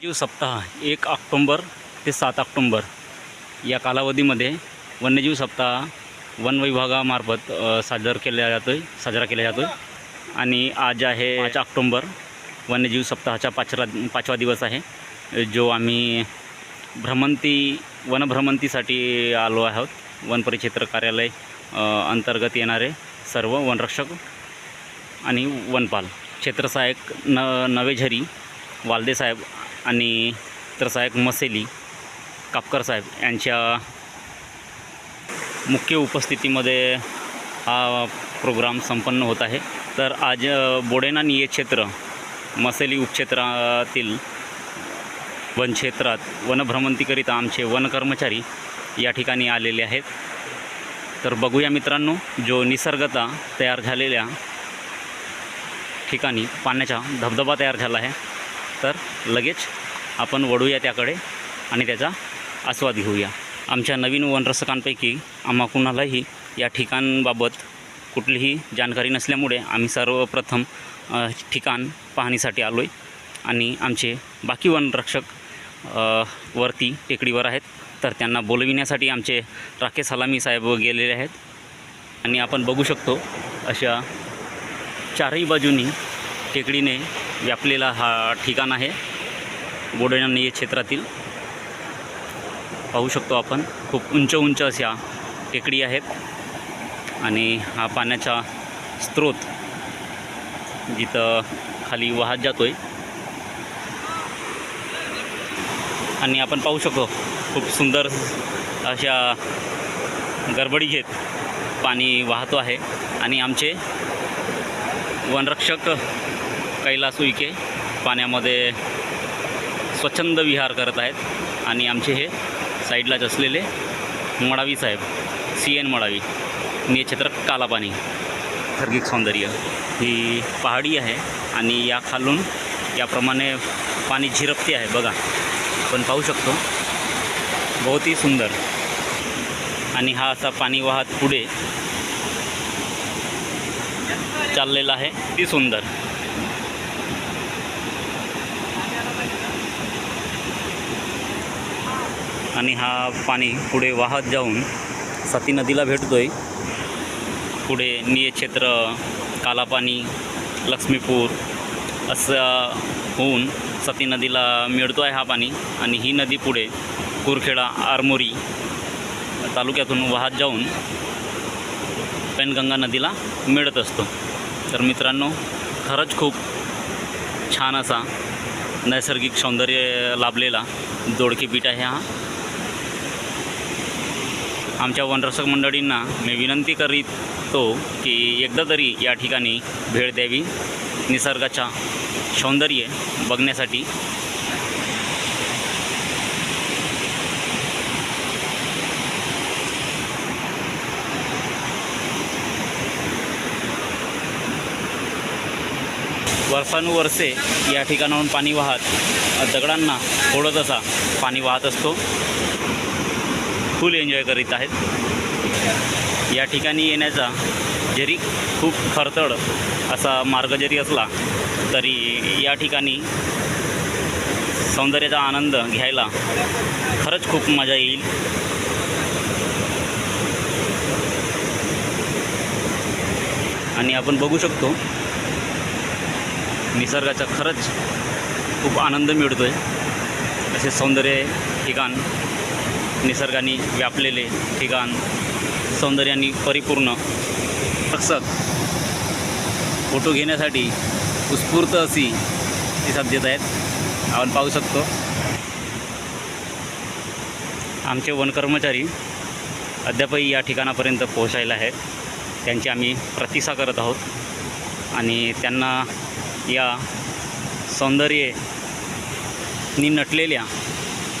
जीव सप्ताह एक ऑक्टोंबर ते सात ऑक्टोंबर या कालावधीमध्ये वन्यजीव सप्ताह वन विभागामार्फत अ, सादर केला जातो आहे साजरा केला जातो आहे आणि आज आहे पाच ऑक्टोंबर वन्यजीव सप्ताहाचा पाचवा पाचवा दिवस आहे जो आम्ही भ्रमंती वनभ्रमंतीसाठी आलो आहोत. वन परिक्षेत्र कार्यालय अंतर्गत येणारे सर्व वनरक्षक आणि वनपाल. क्षेत्रसहाय्यक न नवेझरी वालदेसाहेब आणि क्षेत्रसहाय्यक मसेली कापकर साहेब यांच्या मुख्य उपस्थितीमध्ये हा प्रोग्राम संपन्न होत आहे. तर आज बोडेना निये क्षेत्र मसेली उपक्षेत्रातील वनक्षेत्रात वनभ्रमंतीकरिता आमचे वन कर्मचारी या ठिकाणी आलेले आहेत. तर बघूया मित्रांनो जो निसर्गता तयार झालेल्या ठिकाणी पाण्याचा धबधबा तयार झाला आहे. तर लगेच आपण वळूया त्याकडे आणि त्याचा आस्वाद घेऊया. आमच्या नवीन वनरक्षकांपैकी आम्हा कुणालाही या ठिकाणबाबत कुठलीही जानकारी नसल्यामुळे आम्ही सर्वप्रथम ठिकाण पाहणीसाठी आलो आहे आणि आमचे बाकी वनरक्षक वरती टेकडीवर आहेत. तर त्यांना बोलविण्यासाठी आमचे राकेश सलामी साहेब गेलेले आहेत आणि आपण बघू शकतो अशा चारही बाजूनी टेकडीने व्यापलेला हा ठिकाण आहे. बोडण्यानी क्षेत्रातील. पाहू शकतो आपण खूप उंच उंच अशा टेकडी आहेत. आणि हा पाण्याचा स्रोत जिथं खाली वाहत जातो आहे आणि आपण पाहू शकतो खूप सुंदर अशा गडबडी घेत पाणी वाहतो आहे. आणि आमचे वनरक्षक कैलास उईके पाण्यामध्ये स्वच्छंद विहार करत आहेत. आणि आमचे हे साईडलाच असलेले मडावी साहेब सी एन मडावी नि कालापाणी काला पाणी नैसर्गिक सौंदर्य ही पहाडी आहे. आणि या खालून याप्रमाणे पाणी झिरपते आहे बघा. आपण पाहू शकतो बहुत ही सुंदर. आणि हा असा पाणी वाहत पुढे चाललेला आहे. ती सुंदर. आणि हा पाणी पुढे वाहत जाऊन सती नदीला भेटतो आहे पुढे नियक्षेत्र कालापाणी लक्ष्मीपूर असं होऊन सती नदीला मिळतो आहे हा पाणी आणि ही नदी पुढे कुरखेडा आरमोरी तालुक्यातून वाहत जाऊन पेनगंगा नदीला मिळत असतो. तर मित्रांनो खरंच खूप छान असा नैसर्गिक सौंदर्य लाभलेला जोडकी पीठ आहे हा. आमच्या वनरक्षक मंडळींना मी विनंती करीतो की एकदा तरी या ठिकाणी भेट द्यावी. निसर्गाच्या सौंदर्य बघण्यासाठी. वर्षानुवर्षे या ठिकाणाहून पाणी वाहत दगडांना फोडत असा पाणी वाहत असतो. फुल एन्जॉय करीत आहेत. या ठिकाणी येण्याचा जरी खूप खरतड असा मार्ग जरी असला तरी या ठिकाणी सौंदर्याचा आनंद घ्यायला खरंच खूप मजा येईल. आणि आपण बघू शकतो निसर्गाचा खरंच खूप आनंद मिळतो आहे असे सौंदर्य ठिकाण निसर्गाने व्यापलेले ठिकाण सौंदर्याने परिपूर्ण. रक्षक फोटो घेण्यासाठी उत्स्फूर्त अशी प्रतिसाद देत आहेत. आपण पाहू शकतो. आमचे वनकर्मचारी अद्यापही या ठिकाणापर्यंत पोहोचायला आहेत. त्यांची आम्ही प्रतीक्षा करत आहोत. आणि त्यांना या सौंदर्यनी नटलेल्या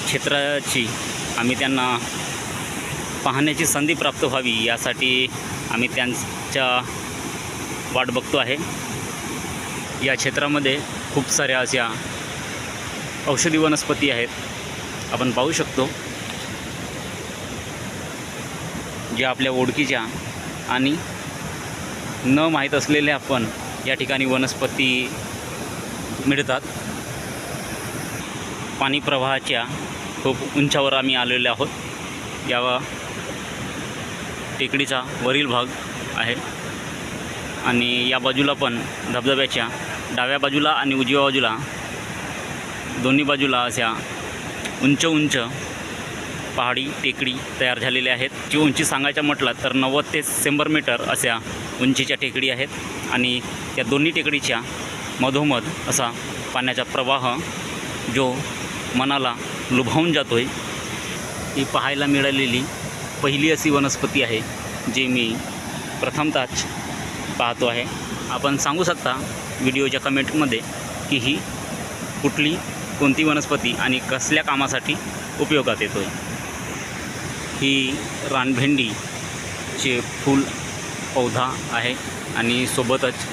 क्षेत्राची आम्ही त्यांना पाहण्याची संधी प्राप्त व्हावी यासाठी आम्ही त्यांच्या वाट बघतो आहे. या क्षेत्रामध्ये खूप साऱ्या अशा औषधी वनस्पती आहेत. आपण पाहू शकतो. ज्या आपल्या ओळखीच्या आणि न माहीत असलेल्या पण या ठिकाणी वनस्पती मिळतात. पाणी प्रवाहाच्या खूप उंचावर आम्ही आलेले आहोत. या टेकडीचा वरील भाग आहे. आणि या बाजूला पण धबधब्याच्या डाव्या बाजूला आणि उजव्या बाजूला दोन्ही बाजूला अशा उंच उंच पहाडी टेकडी तयार झालेल्या आहेत. जी उंची सांगायच्या म्हटलं तर नव्वद ते शंभर मीटर अशा उंचीच्या टेकडी आहेत. आणि त्या दोन्ही टेकडीच्या मधोमध असा पाण्याचा प्रवाह जो मनाला लुभावून जातो आहे ही पाहायला मिळालेली पहिली अशी वनस्पती आहे जी मी प्रथमतःच पाहतो आहे. आपण सांगू शकता व्हिडिओच्या कमेंटमध्ये की ही कुठली कोणती वनस्पती आणि कसल्या कामासाठी उपयोगात येतो आहे ही रानभेंडीचे फूल पौधा आहे आणि सोबतच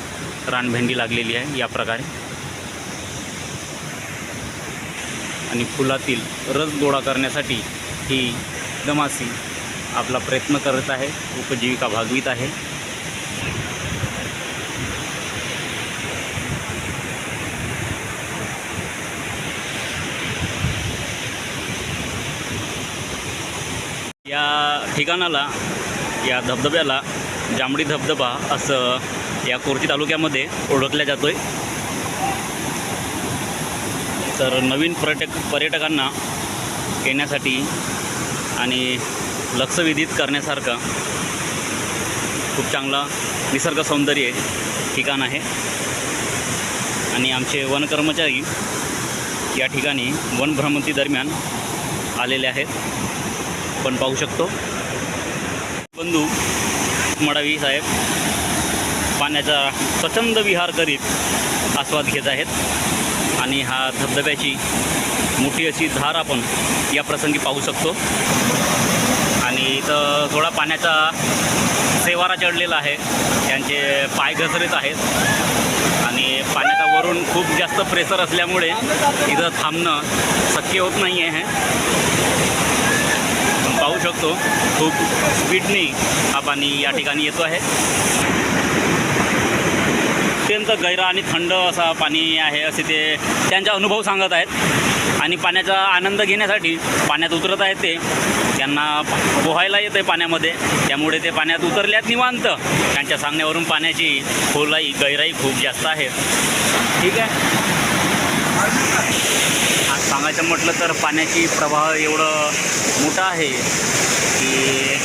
रानभेंडी लागलेली आहे या प्रकारे. आणि फुलातील रस गोळा करण्यासाठी ही दमासी आपला प्रयत्न करत आहे उपजीविका भागवीत आहे. या ठिकाणाला या धबधब्याला जांभळी धबधबा असं या कोरची तालुक्यामध्ये ओळखल्या जातो आहे तर नवीन पर्यटक पर्यटकांना येण्यासाठी आणि लक्षवेधित करण्यासारखं खूप चांगला निसर्ग सौंदर्य ठिकाण आहे. आणि आमचे वन कर्मचारी या ठिकाणी वन भ्रमंती दरम्यान आलेले आहेत. आपण पाहू शकतो. बंधू मडावी साहेब पाण्याचा स्वच्छंद विहार करीत आस्वाद घेत आहेत. आणि हा धबधब्याची मोठी अशी धार आपण या प्रसंगी पाहू शकतो. आणि इथं थोडा पाण्याचा सेवारा चढलेला आहे. त्यांचे पाय घसरत आहेत. आणि पाण्याचा वरून खूप जास्त प्रेशर असल्यामुळे इथं थांबणं शक्य होत नाही आहे पाहू शकतो. खूप स्पीडनी हा पाणी या ठिकाणी येतो आहे. अत्यंत गैरा आणि थंड असा पाणी आहे असे ते त्यांचा अनुभव सांगत आहेत. आणि पाण्याचा आनंद घेण्यासाठी पाण्यात उतरत आहेत ते. त्यांना पोहायला येतं आहे पाण्यामध्ये. त्यामुळे ते पाण्यात उतरल्यात निवांत. त्यांच्या सांगण्यावरून पाण्याची खोलाई गैराई खूप जास्त आहे. ठीक आहे? आज सांगायचं म्हटलं तर पाण्याची प्रवाह एवढं मोठा आहे की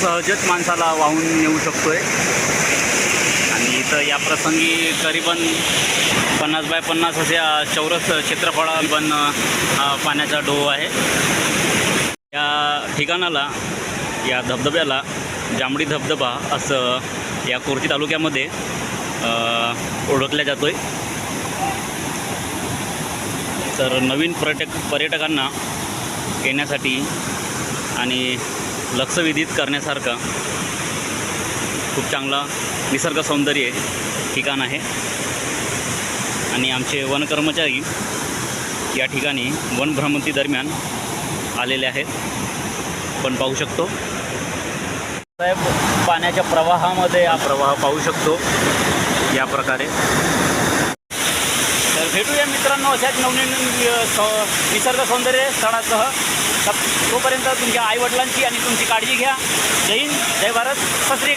सहजच माणसाला वाहून नेऊ शकतो आहे तर या प्रसंगी करीबन पन्नास बाय पन्नास असे चौरस क्षेत्रफळा पण हा पाण्याचा डोह आहे. या ठिकाणाला या धबधब्याला जांभळी धबधबा असं या कुर्ती तालुक्यामध्ये ओळखल्या जातो आहे तर नवीन पर्यटक पर्यटकांना येण्यासाठी आणि लक्षवेधित करण्यासारखं खूप चांगला निसर्ग सौंदर्य ठिकाण आहे. आणि आमचे वन कर्मचारी या ठिकाणी वनभ्रमंतीदरम्यान दरम्यान आलेले आहेत. पण पाहू शकतो. साहेब पाण्याच्या प्रवाहामध्ये हा प्रवाह पाहू शकतो. या प्रकारे. तर भेटूया मित्रांनो अशाच नवनवीन अ, निसर्ग सौंदर्य स्थळासह. तोपर्यंत तुमच्या आईवडिलांची आणि तुमची काळजी घ्या. जय हिंद जय भारत. सत श्री